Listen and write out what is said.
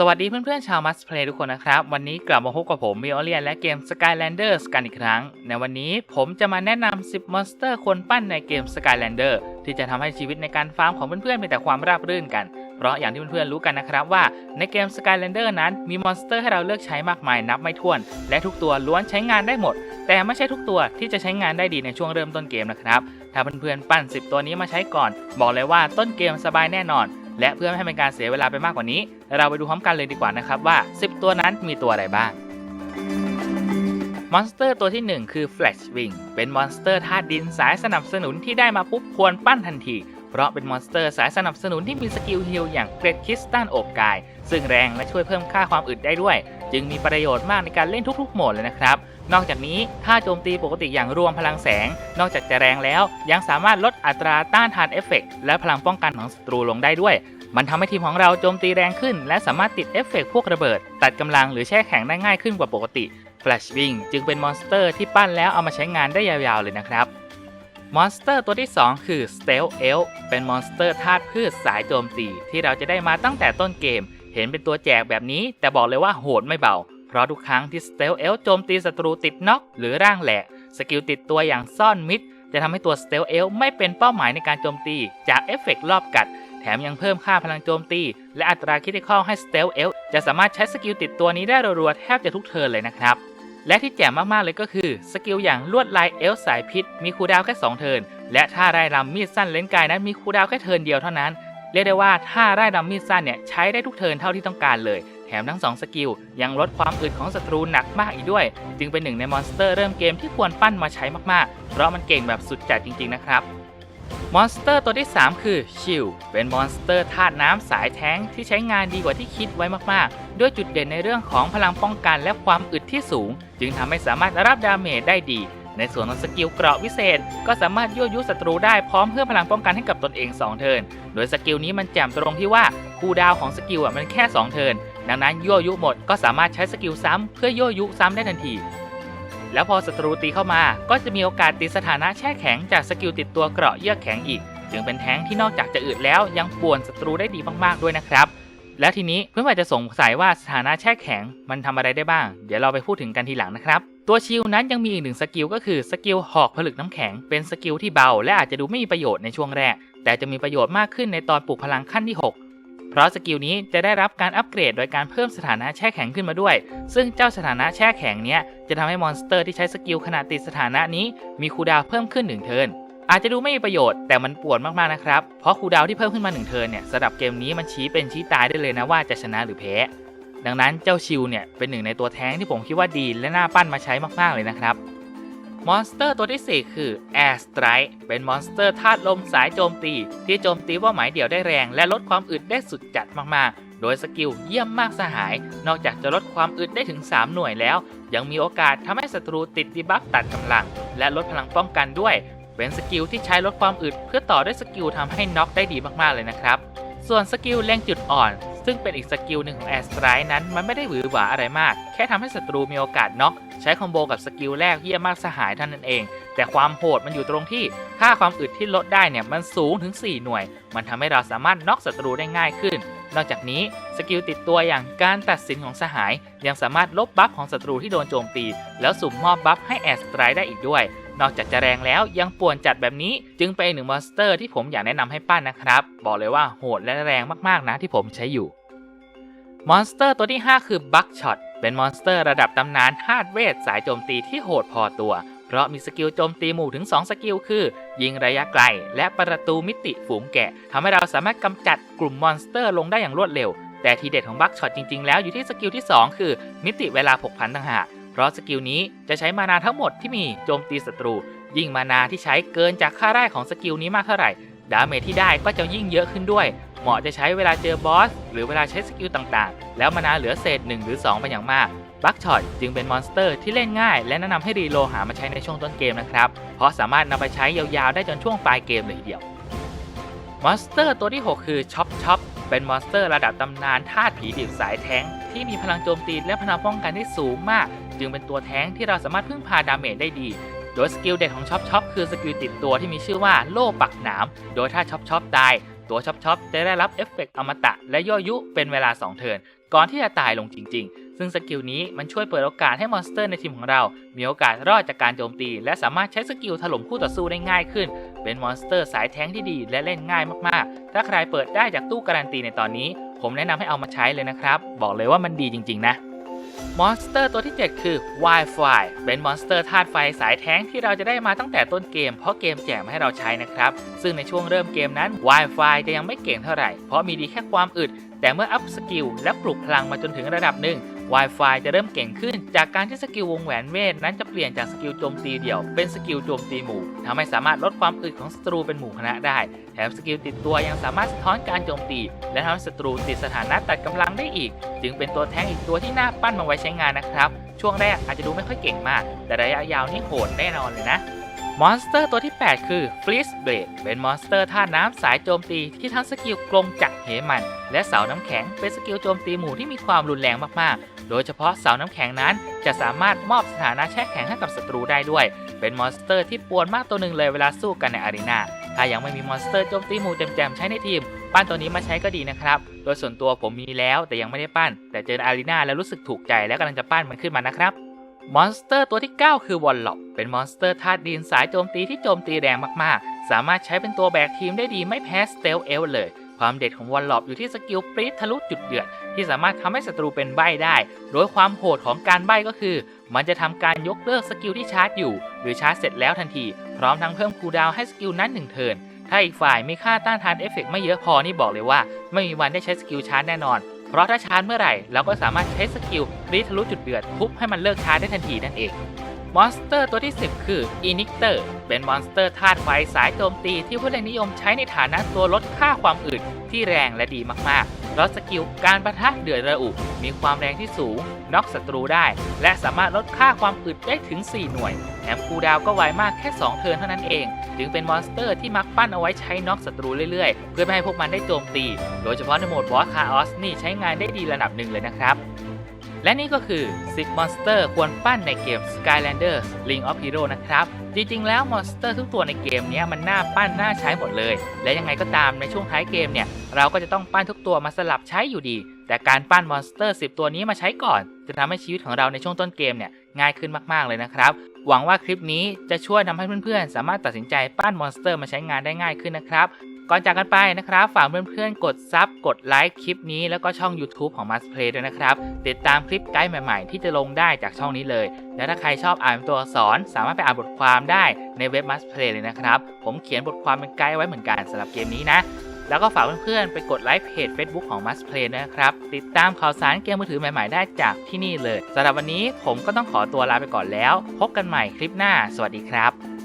สวัสดีเพื่อนๆชาวมัสเพลย์ทุกคนนะครับ วันนี้กลับมาพบกับผมมิโอเลียนและเกม Skylanders กันอีกครั้ง ในวันนี้ผมจะมาแนะนำ 10 มอนสเตอร์ควรปั้นในเกม Skylander ที่จะทำให้ชีวิตในการฟาร์มของเพื่อนๆมีแต่ความราบรื่นกัน เพราะอย่างที่เพื่อนๆรู้กันนะครับว่าในเกม Skylander นั้นมีมอนสเตอร์ให้เราเลือกใช้มากมายนับไม่ถ้วน และทุกตัวล้วนใช้งานได้หมด แต่ไม่ใช่ทุกตัวที่จะใช้งานได้ดีในช่วงเริ่มต้นเกมนะครับถ้าเพื่อนๆปั้น 10 ตัวนี้มาใช้ก่อน บอกเลยว่าต้นเกมสบายแน่นอน และเพื่อไม่ให้เป็นการเสียเวลาไปมากกว่านี้ เราไปดูพร้อมกันเลยดีกว่านะครับว่า 10 ตัวนั้นมีตัวอะไรบ้างมอนสเตอร์ตัวที่ 1 คือ Flash Wing เป็นมอนสเตอร์ธาตุดินสายสนับสนุนที่ได้มาปุ๊บควรปั้นทันที เพราะเป็นมอนสเตอร์สายสนับสนุนที่มีสกิลฮิลอย่างเกรดคริสตัลโอบกาย ซึ่งแรงและช่วยเพิ่มค่าความอึดได้ด้วย จึงมีประโยชน์มากในการเล่นทุกๆโหมดเลยนะครับ นอกจากนี้ถ้าโจมตีปกติอย่างรวมพลังแสง นอกจากจะแรงแล้ว ยังสามารถลดอัตราต้านทานเอฟเฟกต์และพลังป้องกันของศัตรูลงได้ด้วย มันทำให้ทีมของเราโจมตีแรงขึ้น และสามารถติดเอฟเฟกต์พวกระเบิด ตัดกำลังหรือแช่แข็งได้ง่ายขึ้นกว่าปกติ Flash Wing จึงเป็นมอนสเตอร์ที่ปั้นแล้วเอามาใช้งานได้ยาวๆเลยนะครับมอนสเตอร์ตัวที่ 2 คือ Stealth Elf เป็นมอนสเตอร์ธาตุพืชสายโจมตี ที่เราจะได้มาตั้งแต่ต้นเกม เห็นเป็นตัวแจกแบบนี้ แต่บอกเลยว่าโหดไม่เบา เพราะทุกครั้งที่ Stealth Elf โจมตีศัตรูติดน็อกหรือร่างแหลกสกิลติดตัวอย่างซ่อนมิดจะทำให้ตัว Stealth Elf ไม่เป็นเป้าหมายในการโจมตี จากเอฟเฟกรอบกัด แถมยังเพิ่มค่าพลังโจมตี และอัตราคิดเข้าให้ Stealth Elf จะสามารถใช้สกิลติดตัวนี้ได้รัวๆแทบจะทุกเทิร์นเลยนะครับ และที่แจ่มมากๆเลยก็คือ สกิลอย่างลวดลายเอลสายพิษ มีคูดาวแค่ 2 เทิร์นและท่าไร่รำมีดสั้นเลนกายนั้นมีคูดาวแค่เทิร์นเดียวเท่านั้นเรียกได้ว่าท่าไร่รำมีดสั้นเนี่ยใช้ได้ทุกเทิร์นเท่าที่ต้องการเลย แถมทั้ง 2 สกิล ยังลดความอึดของศัตรูหนักมากอีกด้วย จึงเป็นหนึ่งในมอนสเตอร์เริ่มเกมที่ควรปั้นมาใช้มากๆ เพราะมันเก่งแบบสุดจัดจริง ๆ นะครับมอนสเตอร์ตัวที่ 3 คือชิลเป็นมอนสเตอร์ธาตุน้ำสายแท้งที่ใช้งานดีกว่าที่คิดไว้มากๆ ด้วยจุดเด่นในเรื่องของพลังป้องกันและความอึดที่สูง จึงทำให้สามารถรับดาเมจได้ดี ในส่วนของสกิลเกราะวิเศษ ก็สามารถยั่วยุศัตรูได้พร้อมเพิ่มพลังป้องกันให้กับตนเอง 2 เทิร์น โดยสกิลนี้มันแจ่มตรงที่ว่าคูดาวของสกิลอะมันแค่ 2 เทิร์น ดังนั้นยั่วยุหมดก็สามารถใช้สกิลซ้ำเพื่อยั่วยุซ้ำได้ทันที แล้วพอศัตรูตีเข้ามา ก็จะมีโอกาสติดสถานะแช่แข็งจากสกิลติดตัวเกราะเยือกแข็งอีก จึงเป็นแท้งที่นอกจากจะอึดแล้วยังป่วนศัตรูได้ดีมากๆด้วยนะครับ แล้วทีนี้เพื่อนๆจะสงสัยว่าสถานะแช่แข็งมันทำอะไรได้บ้าง เดี๋ยวเราไปพูดถึงกันทีหลังนะครับตัวชิลนั้นยังมีอีกหนึ่งสกิลก็คือสกิลหอกผลึกน้ำแข็ง เป็นสกิลที่เบาและอาจจะดูไม่มีประโยชน์ในช่วงแรก แต่จะมีประโยชน์มากขึ้นในตอนปลุกพลังขั้นที่ 6 ราะสกิลนี้จะได้รับการอัปเกรดโดยการเพิ่มสถานะแช่แข็งขึ้นมาด้วย ซึ่งเจ้าสถานะแช่แข็งเนี้ยจะทำให้มอนสเตอร์ที่ใช้สกิลขณะติดสถานะนี้มีคูดาวเพิ่มขึ้น1เทิร์นอาจจะดูไม่มีประโยชน์แต่มันปวดมากๆนะครับ เพราะคูดาวที่เพิ่มขึ้นมา1เทิร์นเนี่ยสำหรับเกมนี้มันชี้เป็นชี้ตายได้เลยนะว่าจะชนะหรือแพ้ดังนั้นเจ้าชิลเนี่ยเป็นหนึ่งในตัวแท้งที่ผมคิดว่าดีและน่าปั้นมาใช้มากๆเลยนะครับ มอนสเตอร์ตัวที่ 4 คือ Air Strike เป็นมอนสเตอร์ธาตุลมสายโจมตี ที่โจมตีเป้าหมายเดี่ยวได้แรง และลดความอึดได้สุดจัดมากๆ โดยสกิลเยี่ยมมากสหาย นอกจากจะลดความอึดได้ถึง 3 หน่วยแล้ว ยังมีโอกาสทำให้ศัตรูติดดีบัฟตัดกำลัง และลดพลังป้องกันด้วย เป็นสกิลที่ใช้ลดความอึดเพื่อต่อด้วยสกิลทำให้น็อกได้ดีมากๆเลยนะครับ ส่วนสกิลเล็งจุดอ่อน ซึ่งเป็นอีกสกิลหนึ่งของ Air Strike นั้นมันไม่ได้หวือหวาอะไรมาก แค่ทำให้ศัตรูมีโอกาสน็อกใช้คอมโบกับสกิลแรกเยี่ยมมากสหายท่านั้นเอง แต่ความโหดมันอยู่ตรงที่ค่าความอึดที่ลดได้เนี่ยมันสูงถึง 4 หน่วย มันทำให้เราสามารถน็อกศัตรูได้ง่ายขึ้น นอกจากนี้สกิลติดตัวอย่างการตัดสินของสหาย ยังสามารถลบบัฟของศัตรูที่โดนโจมตี แล้วสุ่มมอบบัฟให้แอร์สไตร์ได้อีกด้วย นอกจากจะแรงแล้วยังป่วนจัดแบบนี้จึงเป็นหนึ่งมอนสเตอร์ที่ผมอยากแนะนำให้ปั้นนะครับ บอกเลยว่าโหดและแรงมากๆนะที่ผมใช้อยู่ มอนสเตอร์ตัวที่ 5 คือบัคช็อต เป็นมอนสเตอร์ระดับตำนานธาตุเวทสายโจมตีที่โหดพอตัว เพราะมีสกิลโจมตีหมู่ถึง 2 สกิลคือ ยิงระยะไกล และประตูมิติฝูงแกะทำให้เราสามารถกำจัดกลุ่มมอนสเตอร์ลงได้อย่างรวดเร็ว แต่ทีเด็ดของบัคช็อตจริง ๆ แล้วอยู่ที่สกิลที่ 2 คือ มิติเวลาผกผันต่างหากเพราะสกิลนี้จะใช้มานาทั้งหมดที่มีโจมตีศัตรู ยิ่งมานาที่ใช้เกินจากค่าแรกของสกิลนี้มากเท่าไหร่ดาเมจที่ได้ก็จะยิ่งเยอะขึ้นด้วย เหมาะจะใช้เวลาเจอบอส หรือเวลาใช้สกิลต่างๆ แล้วมานาเหลือเศษ 1 หรือ 2 เป็นอย่างมากบัคช็อตจึงเป็นมอนสเตอร์ที่เล่นง่าย และแนะนำให้รีโลหามาใช้ในช่วงต้นเกมนะครับ เพราะสามารถนำไปใช้ยาวๆ ได้จนช่วงปลายเกมเลยทีเดียว มอนสเตอร์ตัวที่ 6 คือช็อปช็อปเป็นมอนสเตอร์ระดับตำนานธาตุผีดิบสายแท้งที่มีพลังโจมตีและพลังป้องกันที่สูงมาก จึงเป็นตัวแท้งที่เราสามารถพึ่งพาดาเมจได้ดีโดยสกิลเด็ดของช็อปช็อปคือสกิลติดตัวที่มีชื่อว่าโล่ปักหนาม โดยถ้าช็อปช็อปตาย ตัวช็อปช็อปจะได้รับเอฟเฟกต์อมตะและย่อยุเป็นเวลา 2 เทิร์นก่อนที่จะตายลงจริง ๆ ซึ่งสกิลนี้มันช่วยเปิดโอกาสให้มอนสเตอร์ในทีมของเรา มีโอกาสรอดจากการโจมตี และสามารถใช้สกิลถล่มคู่ต่อสู้ได้ง่ายขึ้น เป็นมอนสเตอร์สายแท้งที่ดี และเล่นง่ายมากๆ ถ้าใครเปิดได้จากตู้การันตีในตอนนี้ ผมแนะนำให้เอามาใช้เลยนะครับ บอกเลยว่ามันดีจริง ๆ นะ มอนสเตอร์ตัวที่ 7 คือ Wi-Fi เป็นมอนสเตอร์ธาตุไฟสายแท้งที่เราจะได้มาตั้งแต่ต้นเกม เพราะเกมแจกมาให้เราใช้นะครับ ซึ่งในช่วงเริ่มเกมนั้น Wi-Fi จะยังไม่เก่งเท่าไหร่ เพราะมีดีแค่ความอึด แต่เมื่ออัพสกิลและปลุกพลังมาจนถึงระดับหนึ่ง Wi-Fi จะเริ่มเก่งขึ้น จากการที่สกิลวงแหวนเวทนั้นจะเปลี่ยนจากสกิลโจมตีเดี่ยว เป็นสกิลโจมตีหมู่ทำให้สามารถลดความอึดของศัตรูเป็นหมู่คณะได้ แถมสกิลติดตัวยังสามารถสะท้อนการโจมตี และทำให้ศัตรูติดสถานะตัดกำลังได้อีก จึงเป็นตัวแท้งอีกตัวที่น่าปั้นมาไว้ใช้งานนะครับ ช่วงแรกอาจจะดูไม่ค่อยเก่งมาก แต่ระยะยาวนี่โหดแน่นอนเลยนะมอนสเตอร์ตัวที่ 8 คือ f l e e c e Blade เป็นมอนสเตอร์ธาน้ำสายโจมตีที่ทั้งสกิลกลมจักเหมัน และเสาน้ำแข็งเป็นสกิลโจมตีหมู่ที่มีความรุนแรงมากๆ โดยเฉพาะเสาน้ำแข็งนั้น จะสามารถมอบสถานะแช่แข็งให้กับศัตรูได้ด้วย เป็นมอนสเตอร์ที่ปวนมากตัวหนึ่งเลยเวลาสู้กันในอารีนาถ้ายังไม่มีมอนสเตอร์โจมตีหมู่เต็มๆใช้ในทีม ปั้นตัวนี้มาใช้ก็ดีนะครับ โดยส่วนตัวผมมีแล้วแต่ยังไม่ได้ปั้น แต่เจออารีนาแล้วรู้สึกถูกใจและกำลังจะปั้นมันขึ้นมานะครับมอนสเตอร์ตัวที่ 9 คือวอลล็อกเป็นมอนสเตอร์ธาตุดินสายโจมตีที่โจมตีแรงมากๆ สามารถใช้เป็นตัวแบกทีมได้ดีไม่แพ้สเตลเอลเลย ความเด็ดของวอลล็อกอยู่ที่สกิลปรีดทะลุจุดเดือด ที่สามารถทำให้ศัตรูเป็นใบได้ โดยความโหดของการใบก็คือ มันจะทำการยกเลิกสกิลที่ชาร์จอยู่ หรือชาร์จเสร็จแล้วทันที พร้อมทั้งเพิ่มคูลดาวให้สกิลนั้น1เทิร์นถ้าอีกฝ่ายมีค่าต้านทานเอฟเฟกต์ไม่เยอะพอนี่บอกเลยว่า ไม่มีวันได้ใช้สกิลชาร์จแน่นอน เพราะถ้าชาร์จเมื่อไหร่เราก็สามารถใช้สกิลรีทะลุจุดเดือดทุบให้มันเลิกชาร์จได้ทันทีนั่นเอง มอนสเตอร์ตัวที่ 10 คืออินิกเตอร์เป็นมอนสเตอร์ธาตุไฟสายโจมตีที่ผู้เล่นนิยมใช้ในฐานะตัวลดค่าความอึดที่แรงและดีมากๆเพราะสกิลการประทะเดือดระอุมีความแรงที่สูงน็อกศัตรูได้ และสามารถลดค่าความอึดได้ถึง 4 หน่วยแถมคูดาวก็ไวมากแค่ 2 เทิร์นเท่านั้นเอง จึงเป็นมอนสเตอร์ที่มักปั้นเอาไว้ใช้น็อกศัตรูเรื่อยๆ เพื่อไม่ให้พวกมันได้โจมตี โดยเฉพาะในโหมดบอสคาออสนี่ใช้งานได้ดีระดับหนึ่งเลยนะครับ และนี่ก็คือ 10มอนสเตอร์ควรปั้นในเกม Skylanders Ring of Hero นะครับ จริง ๆ แล้วมอนสเตอร์ทุกตัวในเกมนี้มันน่าปั้นน่าใช้หมดเลย และยังไงก็ตามในช่วงท้ายเกมเนี่ย เราก็จะต้องปั้นทุกตัวมาสลับใช้อยู่ดี แต่การปั้นมอนสเตอร์ 10 ตัวนี้มาใช้ก่อน จะทำให้ชีวิตของเราในช่วงต้นเกมเนี่ยง่ายขึ้นมาก ๆ เลยนะครับ หวังว่าคลิปนี้จะช่วยทำให้เพื่อนๆ สามารถตัดสินใจปั้นมอนสเตอร์มาใช้งานได้ง่ายขึ้นนะครับ ก่อนจากกันไปนะครับ ฝากเพื่อนๆ กดซับกดไลค์คลิปนี้แล้วก็ช่อง YouTube ของ Must Play ด้วยนะครับ ติดตามคลิปไกด์ใหม่ๆ ที่จะลงได้จากช่องนี้เลย และถ้าใครชอบอ่านเป็นตัวอักษร สามารถไปอ่านบทความได้ในเว็บ Must Play เลยนะครับ ผมเขียนบทความเป็นไกด์ไว้เหมือนกันสำหรับเกมนี้นะ แล้วก็ฝากเพื่อนๆ ไปกดไลค์เพจ Facebook ของ Must Play ด้วยนะครับ ติดตามข่าวสารเกมมือถือใหม่ๆ ได้จากที่นี่เลยสำหรับวันนี้ผมก็ต้องขอตัวลาไปก่อนแล้ว พบกันใหม่คลิปหน้า สวัสดีครับ